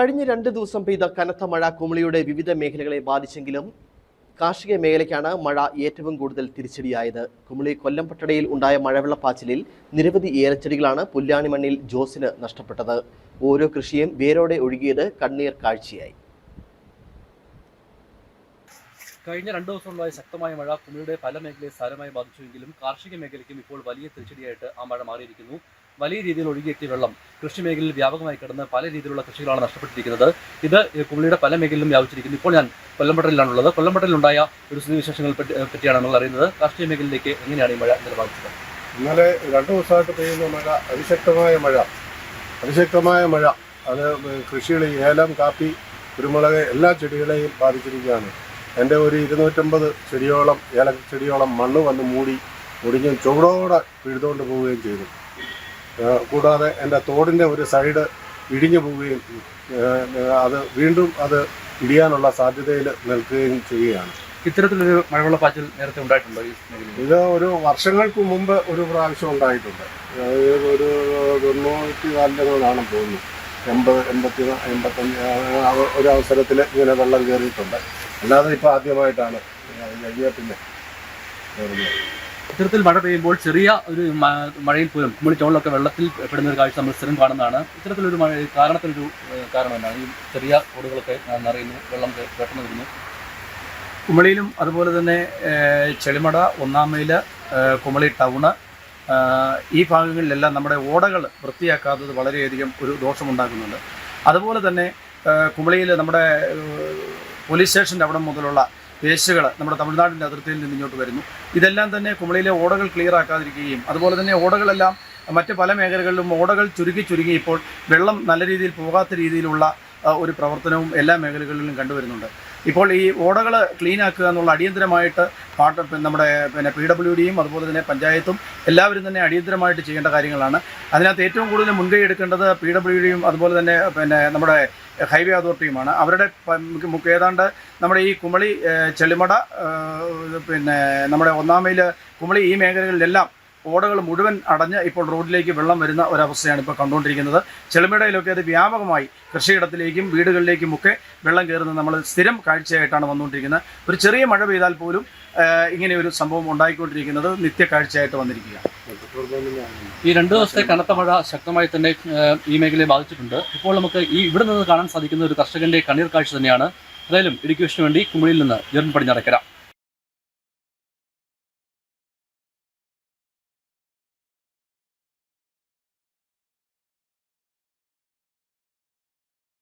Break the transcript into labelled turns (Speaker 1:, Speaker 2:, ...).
Speaker 1: കഴിഞ്ഞ രണ്ട് ദിവസം പെയ്ത കനത്ത മഴ കുമളിയുടെ വിവിധ മേഖലകളെ ബാധിച്ചെങ്കിലും കാർഷിക മേഖലയ്ക്കാണ് മഴ ഏറ്റവും കൂടുതൽ തിരിച്ചടിയായത്. കുമളി കൊല്ലം പട്ടടയിൽ ഉണ്ടായ മഴവെള്ളപ്പാച്ചിലിൽ നിരവധി ഏലച്ചെടികളാണ് പുല്ലാണി മണ്ണിൽ ജോസിന് നഷ്ടപ്പെട്ടത്. ഓരോ കൃഷിയും വേരോടെ ഒഴുകിയത് കണ്ണീർ കാഴ്ചയായി.
Speaker 2: കഴിഞ്ഞ രണ്ടു ദിവസമുണ്ടായ ശക്തമായ മഴ കുമളിയുടെ പല മേഖലയെ സാരമായി ബാധിച്ചുവെങ്കിലും കാർഷിക മേഖലയ്ക്കും ഇപ്പോൾ വലിയ തിരിച്ചടിയായിട്ട് ആ മഴ മാറിയിരിക്കുന്നു. വലിയ രീതിയിൽ ഒഴുകിയെത്തിയ വെള്ളം കൃഷി മേഖലയിൽ വ്യാപകമായി കിടന്ന് പല രീതിയിലുള്ള കൃഷികളാണ് നഷ്ടപ്പെട്ടിരിക്കുന്നത്. ഇത് കുമിളിയുടെ പല മേഖലയിലും വ്യാപിച്ചിരിക്കുന്നു. ഇപ്പോൾ ഞാൻ കൊല്ലംപട്ടലിലാണുള്ളത് കൊല്ലംപട്ടലിലുണ്ടായ ഒരു സ്ഥിതിവിശേഷങ്ങൾ പറ്റി പറ്റിയാണ് നമ്മൾ അറിയുന്നത്. കാർഷിക മേഖലയിലേക്ക് എങ്ങനെയാണ് ഈ മഴ ഇന്നലെ ബാധിച്ചത്
Speaker 3: ഇന്നലെ രണ്ടു ദിവസമായിട്ട് പെയ്യുന്ന മഴ അതിശക്തമായ മഴ അതിശക്തമായ മഴ. അത് കൃഷികൾ ഏലം കാപ്പി കുരുമുളക് എല്ലാ ചെടികളെയും ബാധിച്ചിരിക്കുകയാണ്. എന്റെ ഒരു ഇരുന്നൂറ്റമ്പത് ചെടിയോളം ഏല ചെടിയോളം മണ്ണ് വന്ന് മൂടി മുടിഞ്ഞ് ചുവടോടെ പിഴുതുകൊണ്ട് പോവുകയും ചെയ്തു. കൂടാതെ എന്റെ തോടിന്റെ ഒരു സൈഡ് ഇടിഞ്ഞു പോവുകയും അത് വീണ്ടും അത് ഇടിയാനുള്ള സാധ്യതയിൽ നിൽക്കുകയും ചെയ്യുകയാണ്.
Speaker 2: ഇത്തരത്തിലൊരു മഴവെള്ളപ്പാച്ചിൽ നേരത്തെ ഉണ്ടായിട്ടുണ്ടോ
Speaker 3: ഇത് ഒരു വർഷങ്ങൾക്ക് മുമ്പ് ഒരു പ്രാവശ്യം ഉണ്ടായിട്ടുണ്ട്. ഒരു തൊണ്ണൂറ്റി നാലിലാണ് തോന്നുന്നു എൺപത് എൺപത്തി എൺപത്തഞ്ച് ഒരു അവസരത്തിൽ ഇങ്ങനെ വെള്ളം കയറിയിട്ടുണ്ട്. അല്ലാതെ ഇപ്പോൾ ആദ്യമായിട്ടാണ്. കഴിഞ്ഞ പിന്നെ കയറുന്നത്
Speaker 2: ഇത്തരത്തിൽ മഴ പെയ്യുമ്പോൾ ചെറിയ ഒരു മഴയിൽ പോലും നമ്മൾ ടൗണിലൊക്കെ വെള്ളത്തിൽ പെടുന്ന ഒരു കാഴ്ച നമ്മൾ സ്ഥിരം കാണുന്നതാണ്. ഇത്തരത്തിലൊരു മഴ കാരണത്തിനൊരു കാരണം എന്നാണ് ഈ ചെറിയ കോടുകളൊക്കെ നിറയുന്നു വെള്ളം പെട്ടെന്ന് വരുന്നു.
Speaker 4: കുമളിയിലും അതുപോലെ തന്നെ ചെളിമട ഒന്നാം മൈൽ കുമളി ടൗണ് ഈ ഭാഗങ്ങളിലെല്ലാം നമ്മുടെ ഓടകൾ വൃത്തിയാക്കാത്തത് വളരെയധികം ഒരു ദോഷമുണ്ടാക്കുന്നുണ്ട്. അതുപോലെ തന്നെ കുമളിയിൽ നമ്മുടെ പോലീസ് സ്റ്റേഷന്റെ അവിടെ മുതലുള്ള വേസ്റ്റുകൾ നമ്മുടെ തമിഴ്നാടിന്റെ അതിർത്തിയിൽ നിന്ന് ഇങ്ങോട്ട് വരുന്നു. ഇതെല്ലാം തന്നെ കുമളിയിലെ ഓടകൾ ക്ലിയർ ആക്കാതിരിക്കുകയും അതുപോലെ തന്നെ ഓടകളെല്ലാം മറ്റ് പല മേഖലകളിലും ഓടകൾ ചുരുക്കി ചുരുങ്ങി ഇപ്പോൾ വെള്ളം നല്ല രീതിയിൽ പോകാത്ത രീതിയിലുള്ള ഒരു പ്രവർത്തനവും എല്ലാ മേഖലകളിലും കണ്ടുവരുന്നുണ്ട്. ഇപ്പോൾ ഈ ഓടകൾ ക്ലീൻ ആക്കുക എന്നുള്ള അടിയന്തരമായിട്ട് പാട്ട് നമ്മുടെ പിന്നെ പി ഡബ്ല്യു ഡിയും അതുപോലെ തന്നെ പഞ്ചായത്തും എല്ലാവരും തന്നെ അടിയന്തരമായിട്ട് ചെയ്യേണ്ട കാര്യങ്ങളാണ്. അതിനകത്ത് ഏറ്റവും കൂടുതൽ മുൻകൈ എടുക്കേണ്ടത് പി ഡബ്ല്യു ഡിയും അതുപോലെ തന്നെ പിന്നെ നമ്മുടെ ഹൈവേ അതോറിറ്റിയുമാണ്. അവരുടെ ഏതാണ്ട് നമ്മുടെ ഈ കുമളി ചെളിമട പിന്നെ നമ്മുടെ ഒന്നാം മൈൽ കുമളി ഈ മേഖലകളിലെല്ലാം ഓടകൾ മുഴുവൻ അടഞ്ഞ് ഇപ്പോൾ റോഡിലേക്ക് വെള്ളം വരുന്ന ഒരവസ്ഥയാണ് ഇപ്പോൾ കണ്ടുകൊണ്ടിരിക്കുന്നത്. ചെളിമടയിലൊക്കെ അത് വ്യാപകമായി കൃഷിയിടത്തിലേക്കും വീടുകളിലേക്കും ഒക്കെ വെള്ളം കയറുന്നത് നമ്മൾ സ്ഥിരം കാഴ്ചയായിട്ടാണ് വന്നുകൊണ്ടിരിക്കുന്നത്. ഒരു ചെറിയ മഴ പെയ്താൽ പോലും ഇങ്ങനെ ഒരു സംഭവം ഉണ്ടായിക്കൊണ്ടിരിക്കുന്നത് നിത്യ കാഴ്ചയായിട്ട് വന്നിരിക്കുകയാണ്.
Speaker 2: ഈ രണ്ട് ദിവസത്തെ കനത്ത മഴ ശക്തമായി തന്നെ ഈ മേഖലയെ ബാധിച്ചിട്ടുണ്ട്. ഇപ്പോൾ നമുക്ക് ഈ ഇവിടെ നിന്ന് കാണാൻ സാധിക്കുന്ന ഒരു കർഷകന്റെ കണ്ണീർ കാഴ്ച തന്നെയാണ്. ഏതായാലും ഇടുക്കി വേണ്ടി കുമിളിയിൽ നിന്ന് ജെറിൻ പടിഞ്ഞാറക്കര.